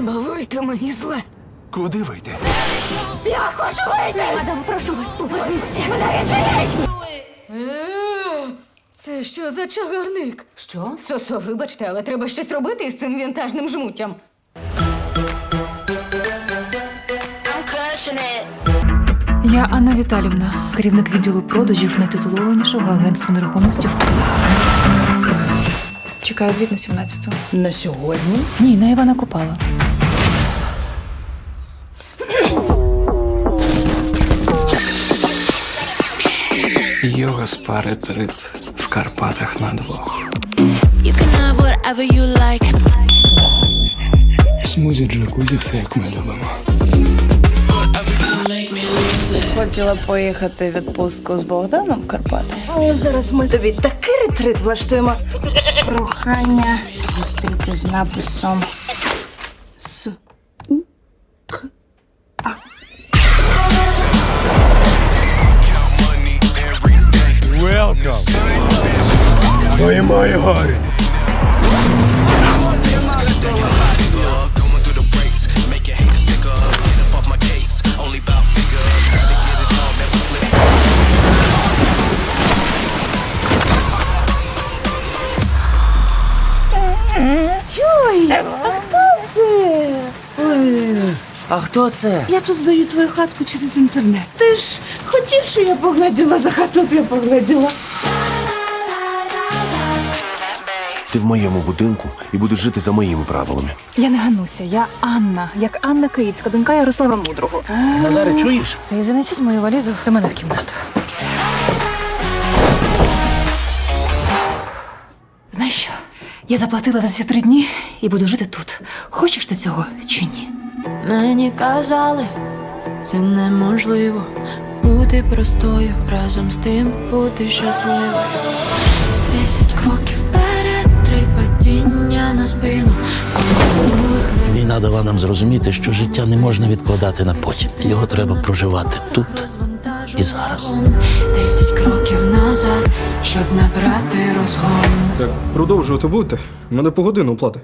Треба вийти мені зле. Куди вийти? Я хочу вийти! Мадам, прошу вас, поверніться. Мене відчиніть! Це що за чагарник? Що? Сосо, вибачте, але треба щось робити із цим вінтажним жмуттям. Я Анна Віталівна, керівник відділу продажів найтитулованішого агентства нерухомості в Києві. Чекаю звіт на 17-ту. На сьогодні? Ні, на Івана Купала. Йога з пари в Карпатах на двох. You can have whatever you like. Смузі джакузі все як ми любимо. Хотіла поїхати в відпустку з Богданом в Карпати. Але зараз ми тобі такий ретрит влаштуємо. Прохання зустріти з написом С. У. К. А. Йой, А хто це? Я тут здаю твою хатку через інтернет. Ти ж хотів, що я погляділа за хату, б я погляділа. Ти в моєму будинку і будеш жити за моїми правилами. Я не Гануся, я Анна, як Анна Київська, донька Ярослава Мудрого. Назаре, чуєш? Ти занесіть мою валізу до мене в кімнату. Знаєш що? Я заплатила за ці три дні і буду жити тут. Хочеш ти цього чи ні? Мені казали, це неможливо бути простою, разом з тим бути щасливою. Десять кроків вперед, три падіння на спину. Війна дала нам зрозуміти, що життя не можна відкладати на потім. Його треба проживати тут і зараз. Десять кроків назад, щоб набрати розгон. Так продовжувати будете? Мене по годину плати.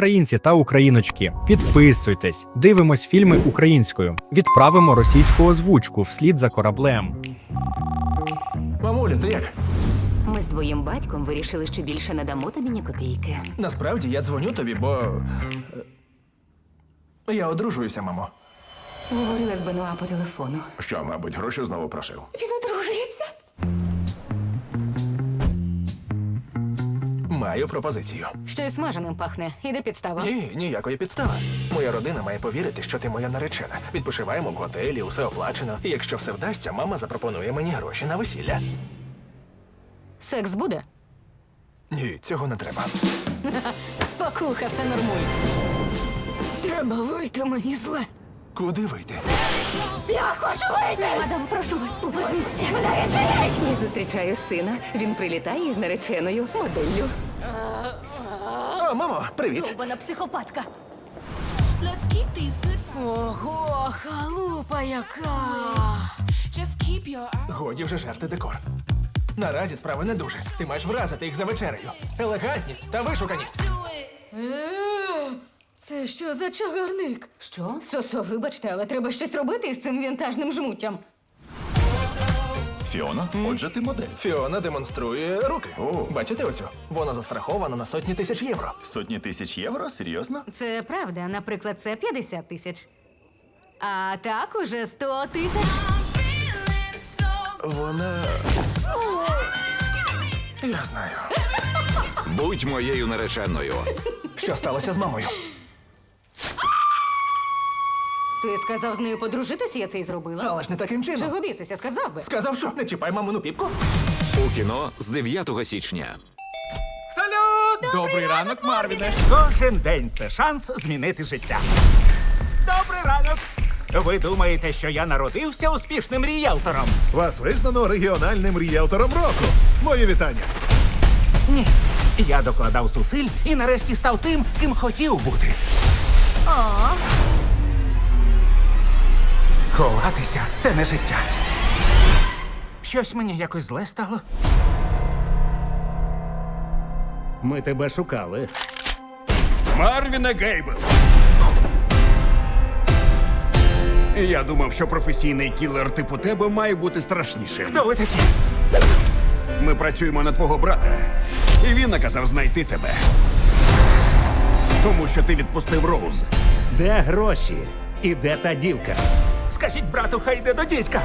Українці та україночки, підписуйтесь, дивимось фільми українською, відправимо російську озвучку вслід за кораблем. Мамуля, ти як? Ми з твоїм батьком вирішили, що більше не дамо тобі ні копійки. Насправді я дзвоню тобі, бо. е, Я одружуюся, мамо. Говорила з Бенуа по телефону. Що, мабуть, гроші знову просив? Він одружується. Маю пропозицію. Щось смаженим пахне. Іде підстава. Ні, ніякої підстави. Моя родина має повірити, що ти моя наречена. Відпочиваємо в готелі, усе оплачено. І якщо все вдасться, мама запропонує мені гроші на весілля. Секс буде? Ні, цього не треба. Спокуха, все нормуй. Треба вийти мені зле. Куди вийти? Я хочу вийти! Мадам, прошу вас, поверніться. Мене відчиніть! Я зустрічаю сина. Він прилітає із нареченою моделлю. О, мамо, привіт. Довбана психопатка. Let's keep these good Ого, халупа яка! Just keep your eyes. Годі вже жерти декор. Наразі справи не дуже. Ти маєш вразити їх за вечерею. Елегантність та вишуканість. Це що за чагарник? Що? Сосо, вибачте, але треба щось робити із цим вінтажним жмуттям. Фіона, отже, ти модель. Фіона демонструє руки. О. Бачите оцю? Вона застрахована на сотні тисяч євро. Сотні тисяч євро? Серйозно? Це правда, наприклад, це 50 тисяч. А так уже 100 тисяч. Вона. Я знаю. Будь моєю нареченою. Що сталося з мамою? Ти сказав з нею подружитися, я це й зробила. Але ж не таким чином. Чого бісися, сказав би. Сказав, що не чіпай мамину піпку. У кіно з 9 січня. Добрий ранок, Марвіне! Кожен день це шанс змінити життя. Добрий ранок! Ви думаєте, що я народився успішним рієлтором? Вас визнано регіональним рієлтором року. Моє вітання. Ні. Я докладав зусиль і нарешті став тим, ким хотів бути. Ховатися це не життя. Щось мені якось зле стало. Ми тебе шукали. Марвіне Гейбл. Я думав, що професійний кілер типу тебе має бути страшнішим. Хто ви такі? Ми працюємо на твого брата, і він наказав знайти тебе. Тому що ти відпустив Роуз. Де гроші? І де та дівка? Скажіть брату, хай йде до дідька.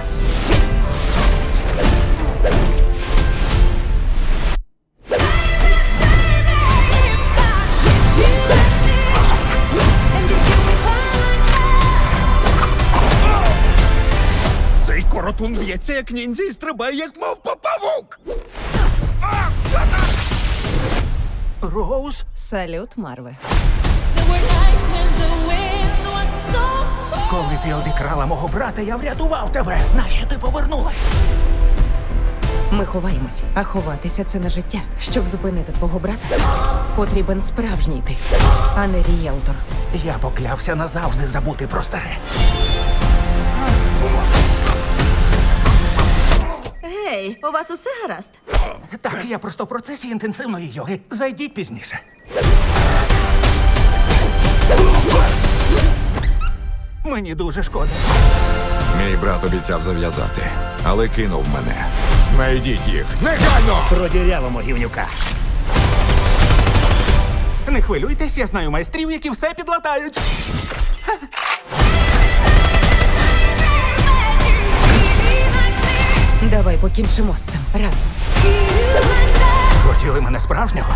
Цей коротун б'ється як ніндзя і стрибає, як мав павук. А, що за... Роуз? Салют, Марве. Коли ти обікрала мого брата, я врятував тебе. Нащо ти повернулась? Ми ховаємось, а ховатися це не життя. Щоб зупинити твого брата, потрібен справжній ти, а не рієлтор. Я поклявся назавжди забути про старе. Гей, у вас усе гаразд? Так, я просто в процесі інтенсивної йоги. Зайдіть пізніше. Мені дуже шкода. Мій брат обіцяв зав'язати, але кинув мене. Знайдіть їх. Негайно! Продірявимо гівнюка. Не хвилюйтесь, я знаю майстрів, які все підлатають. Давай покінчимо з цим разом. Хотіли мене справжнього?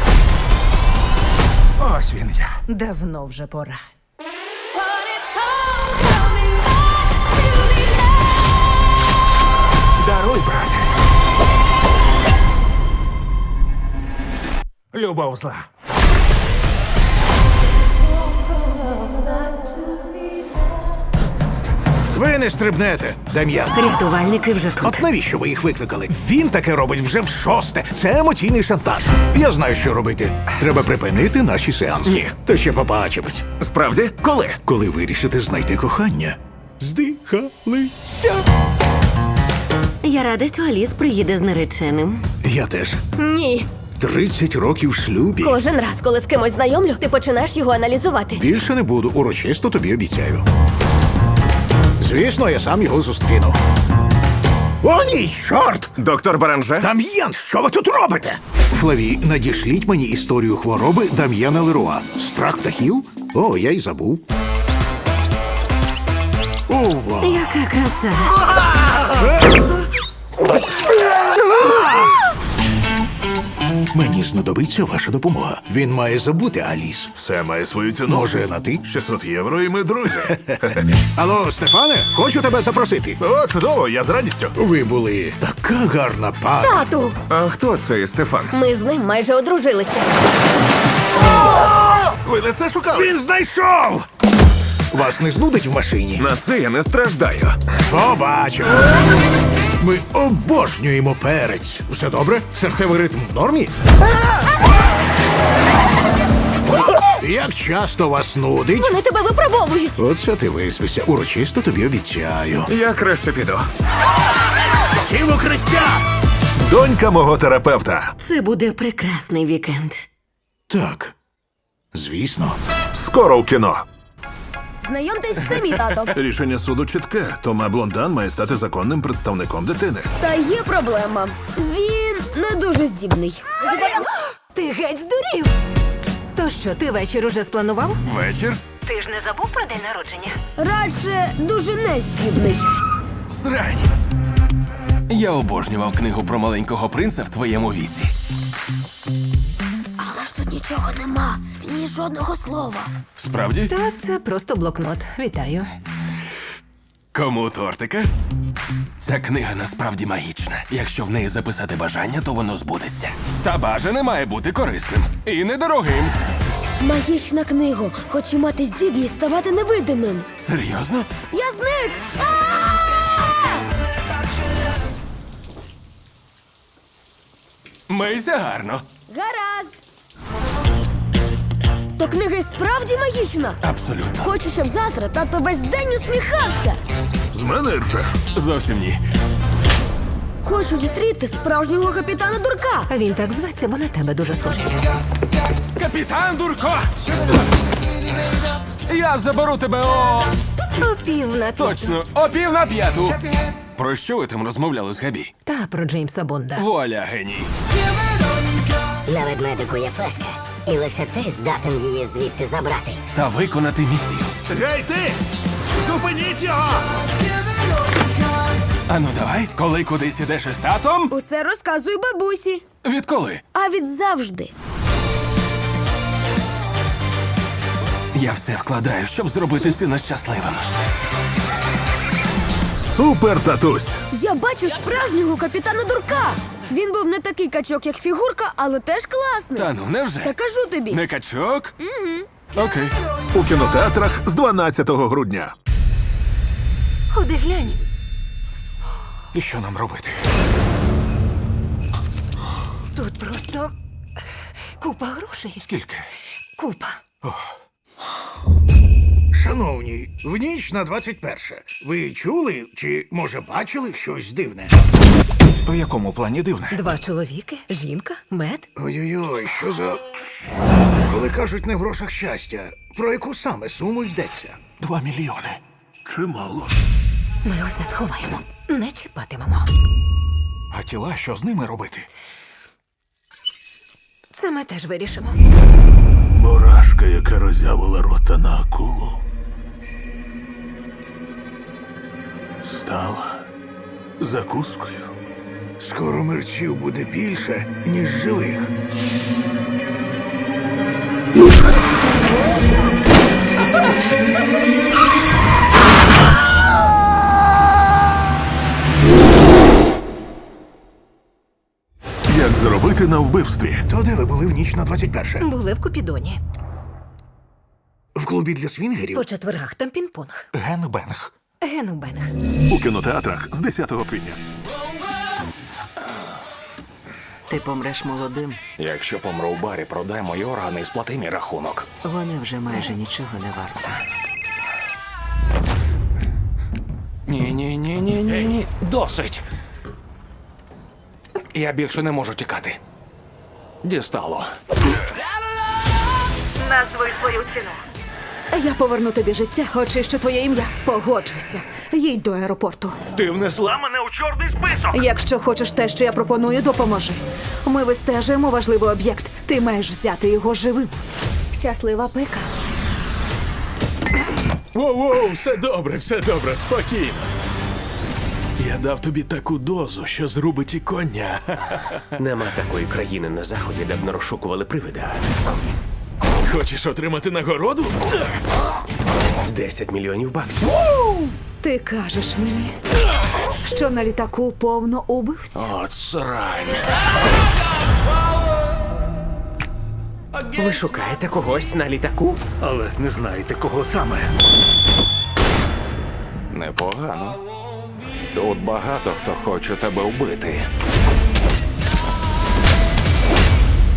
Ось він я. Давно вже пора. Даруй, брате. Любов зла. Ви не стрибнете, Дем'ян. Рятувальники вже тут. От навіщо ви їх викликали? Він таке робить вже в шосте. Це емоційний шантаж. Я знаю, що робити. Треба припинити наші сеанси. Ні. То ще побачимось. Справді? Коли? Коли вирішите знайти кохання. Здихалися. Я рада, що Аліс приїде з нареченим. Я теж. Ні. 30 років в шлюбі. Кожен раз, коли з кимось знайомлю, ти починаєш його аналізувати. Більше не буду, урочисто тобі обіцяю. Звісно, я сам його зустріну. О, ні, чорт! Доктор Баранже? Дам'ян, що ви тут робите? Флаві, надішліть мені історію хвороби Дам'яна Леруа. Страх птахів? О, я й забув. Ова. Яка краса. Мені знадобиться ваша допомога. Він має забути Аліс. Все має свою ціну. Може, на ти? 600 євро і ми друзі. Алло, Стефане, хочу тебе запросити. О, чудово, я з радістю. Ви були така гарна пара. Тату, А хто цей Стефан? ми з ним майже одружилися. Ви не це шукали? Він знайшов! Вас не знудить в машині? На це я не страждаю. Побачимо. Ми обожнюємо перець. Все добре? Серцевий ритм в нормі? Як часто вас нудить? Вони тебе випробовують. Оце ти виспися. Урочисто тобі обіцяю. Я краще піду. Всі в укриття! Донька мого терапевта. Це буде прекрасний вікенд. Так, звісно. Скоро в кіно. Знайомтесь, це мій тато. Рішення суду чітке. Тома Блондан має стати законним представником дитини. Та є проблема. Він не дуже здібний. Ти геть здурів. То що, ти вечір уже спланував? Вечір? Ти ж не забув про день народження? Радше дуже нездібний. Срань. Я обожнював книгу про маленького принца в твоєму віці. Нічого нема. В ній жодного слова. Справді? Та це просто блокнот. Вітаю. Кому тортика? Ця книга насправді магічна. Якщо в неї записати бажання, то воно збудеться. Та бажане має бути корисним і недорогим. Магічна книга. Хочу мати здібність ставати невидимим. Серйозно? Я зник! Мийся гарно. Гаразд. То книга і справді магічна. Абсолютно. Хочу, щоб завтра тато весь день усміхався. З мене ржеш? Зовсім ні. Хочу зустріти справжнього капітана дурка. А він так зветься, бо на тебе дуже схожий. Капітан Дурко! Я заберу тебе о. О пів на Точно, о пів на п'яту. Про що ви там розмовляли з Габі? Та про Джеймса Бонда. Воля, геній. На ведмедику є флешка, і лише ти здатен її звідти забрати. Та виконати місію. Гей ти! Зупиніть його! Ану давай, коли кудись ідеш із татом? Усе розказую бабусі. Відколи? А від завжди. Я все вкладаю, щоб зробити сина щасливим. Супер татусь! Я бачу справжнього капітана дурка. Він був не такий качок, як фігурка, але теж класний. Та ну, невже? Та кажу тобі. Не качок? Угу. Окей. У кінотеатрах з 12 грудня. Ходи глянь. І що нам робити? Тут просто купа грошей. Скільки? Купа. Шановні, в ніч на 21. Ви чули чи може бачили щось дивне? У якому плані дивне? Два чоловіки, жінка, мед. Ой-ой-ой, що за. Коли кажуть не в грошах щастя, про яку саме суму йдеться? Два мільйони. Чимало. Ми усе сховаємо. Не чіпатимемо. А тіла що з ними робити? Це ми теж вирішимо. Мурашка, яка роззявила рота на акулу. Стала закускою. Скоро мерчів буде більше, ніж живих. Як заробити на вбивстві? То де ви були в ніч на 21? Були в Купідоні. В клубі для свінгерів? По четвергах там пінг-понг. Генбенг. Генубенг. У кінотеатрах з 10 квітня. Ти помреш молодим. Якщо помру в барі, продай мої органи і сплати мій рахунок. Вони вже майже нічого не варті. Ні, ні, ні, ні, ні, ні. Досить. Я більше не можу тікати. Дістало. Назвуй свою ціну. Я поверну тобі життя, очищу твоє ім'я. Погоджуйся. Їдь до аеропорту. Ти внесла мене у чорний список. Якщо хочеш те, що я пропоную, допоможи. Ми вистежуємо важливий об'єкт. Ти маєш взяти його живим. Щаслива пика. Воу-воу, все добре, все добре, спокійно. Я дав тобі таку дозу, що зрубить і коня. Нема такої країни на заході, де б не розшукували привида. Хочеш отримати нагороду? 10 мільйонів баксів. Ти кажеш мені, що на літаку повно убивців. От срань. Ви шукаєте когось на літаку? Але не знаєте, кого саме. Непогано. Тут багато хто хоче тебе вбити.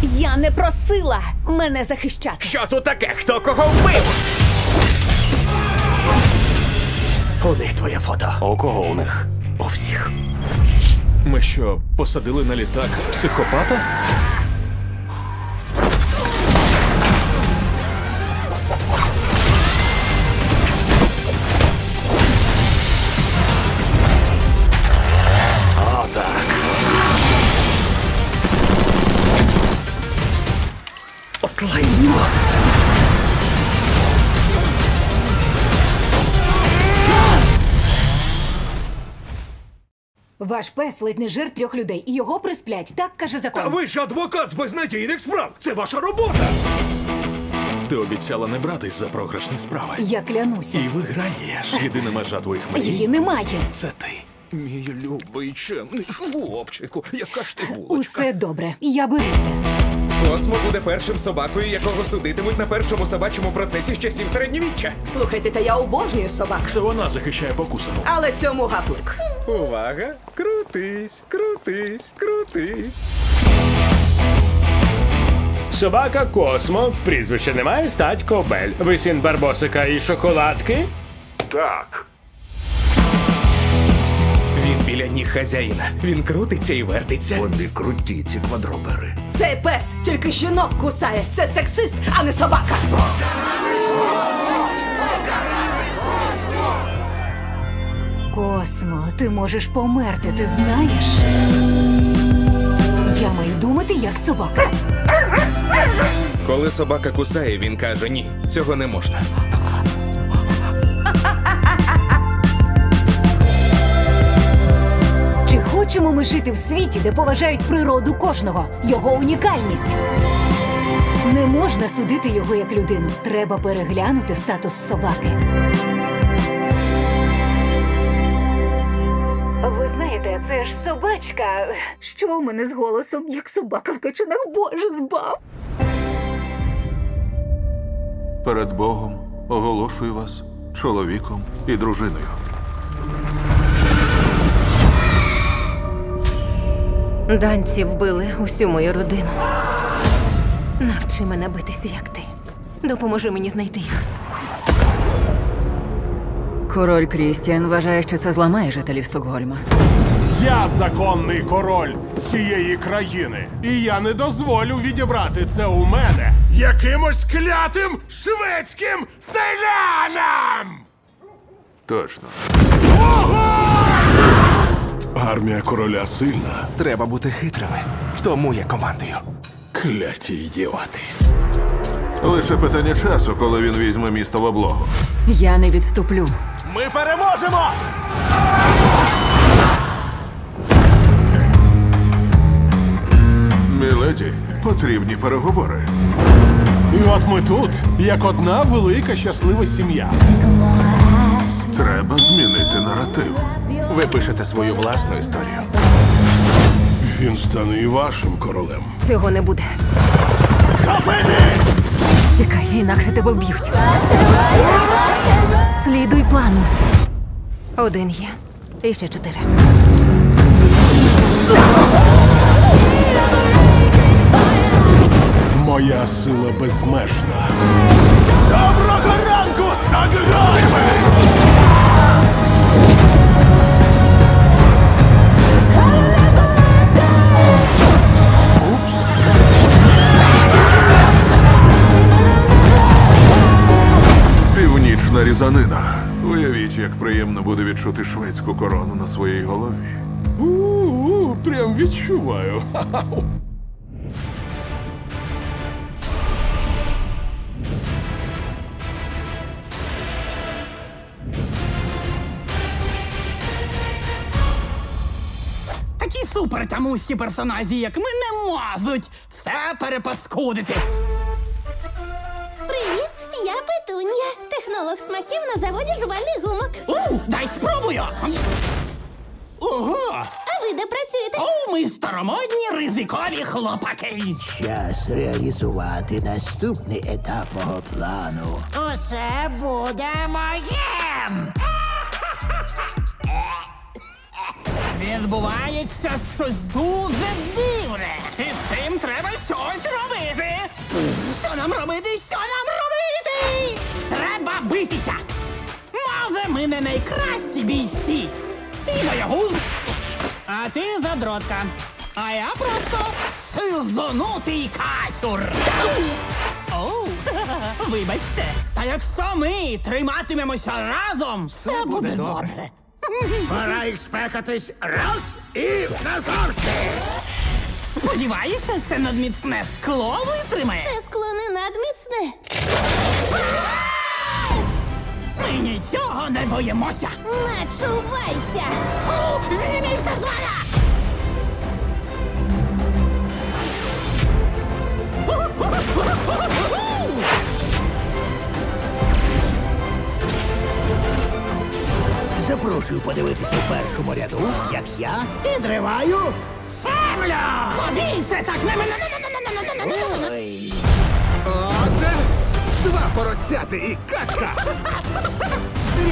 Я не просила мене захищати. Що тут таке? Хто кого вбив? У них твоє фото. У кого у них? У всіх. Ми що, посадили на літак психопата? Ваш пес ледь не жир трьох людей, і його присплять. Так каже закон. Та ви ж адвокат з безнадійних справ! Це ваша робота! Ти обіцяла не братись за програшні справи. Я клянуся. І виграєш. Єдина межа твоїх мрій. Її немає. Це ти. Мій любий чемний хлопчику. Яка ж ти булочка. Усе добре. Я беруся. Космо буде першим собакою, якого судитимуть на першому собачому процесі з часів середньовіччя. Слухайте, та я обожнюю собак. Це вона захищає покусану. Але цьому гаплик. Увага! Крутись, крутись, крутись. Собака Космо, прізвище немає, стать Кобель. Ви син Барбосика і шоколадки? Так. Він біля ніг хазяїна. Він крутиться і вертиться. Вони круті, ці квадробери. Цей пес тільки жінок кусає. Це сексист, а не собака. Космо, ти можеш померти, ти знаєш? Я маю думати як собака. Коли собака кусає, він каже ні, цього не можна. Чи хочемо ми жити в світі, де поважають природу кожного, його унікальність? Не можна судити його як людину. Треба переглянути статус собаки. Знаєте, це ж собачка. Що у мене з голосом, як собака в качанах? Боже, збав. Перед Богом оголошую вас чоловіком і дружиною. Данці вбили усю мою родину. Навчи мене битися, як ти. Допоможи мені знайти їх. Король Крістіан вважає, що це зламає жителів Стокгольма. Я законний король цієї країни. І я не дозволю відібрати це у мене якимось клятим шведським селянам! Точно. Армія короля сильна. Треба бути хитрими. Тому я командую. Кляті ідіоти. Лише питання часу, коли він візьме місто в облогу. Я не відступлю. Ми переможемо! Міледі, потрібні переговори. І от ми тут, як одна велика щаслива сім'я. Треба змінити наратив. Ви пишете свою власну історію. Він стане і вашим королем. Цього не буде. Тікай, інакше тебе вб'ють. Слідуй плану. Один є. І ще чотири. Моя сила безмежна. Доброго ранку, Стокгольме! Різанина. Уявіть, як приємно буде відчути шведську корону на своїй голові. У-у, прям відчуваю. Такі супер тамусі персонажі, як ми, не можуть все перепаскудити. Привіт, я Петунія, технолог смаків на заводі жувальних гумок. У, дай спробую. Ого! А ви де працюєте? О, ми старомодні ризикові хлопаки. Час реалізувати наступний етап мого плану. Усе буде моїм. Відбувається щось дуже дивне. І з цим треба щось робити. Що нам робити? Що нам битися. Може, ми не найкращі бійці. Ти боягуз, а ти задротка. А я просто сизонутий касюр. Оу, вибачте. Та якщо ми триматимемося разом, все буде добре. Пора їх спекатись раз і назавжди. Сподіваюся, це надміцне скло витримає. Це скло не надміцне. Ми нічого не боїмося. Начувайся! О, Зніміться з мене! Запрошую подивитися у першому ряду, як я Підриваю землю! Побійся так! Ой. Поросяти і качка.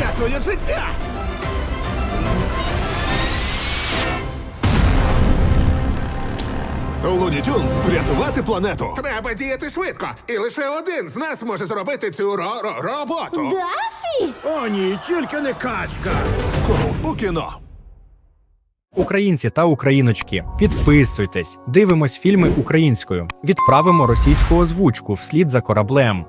Рятує життя. Луні Тюнс врятувати планету. Треба діяти швидко, і лише один з нас може зробити цю ро- ро- роботу. Дафі? О, ні, тільки не качка. Скоро у кіно. Українці та україночки, підписуйтесь, дивимось фільми українською, відправимо російську озвучку вслід за кораблем.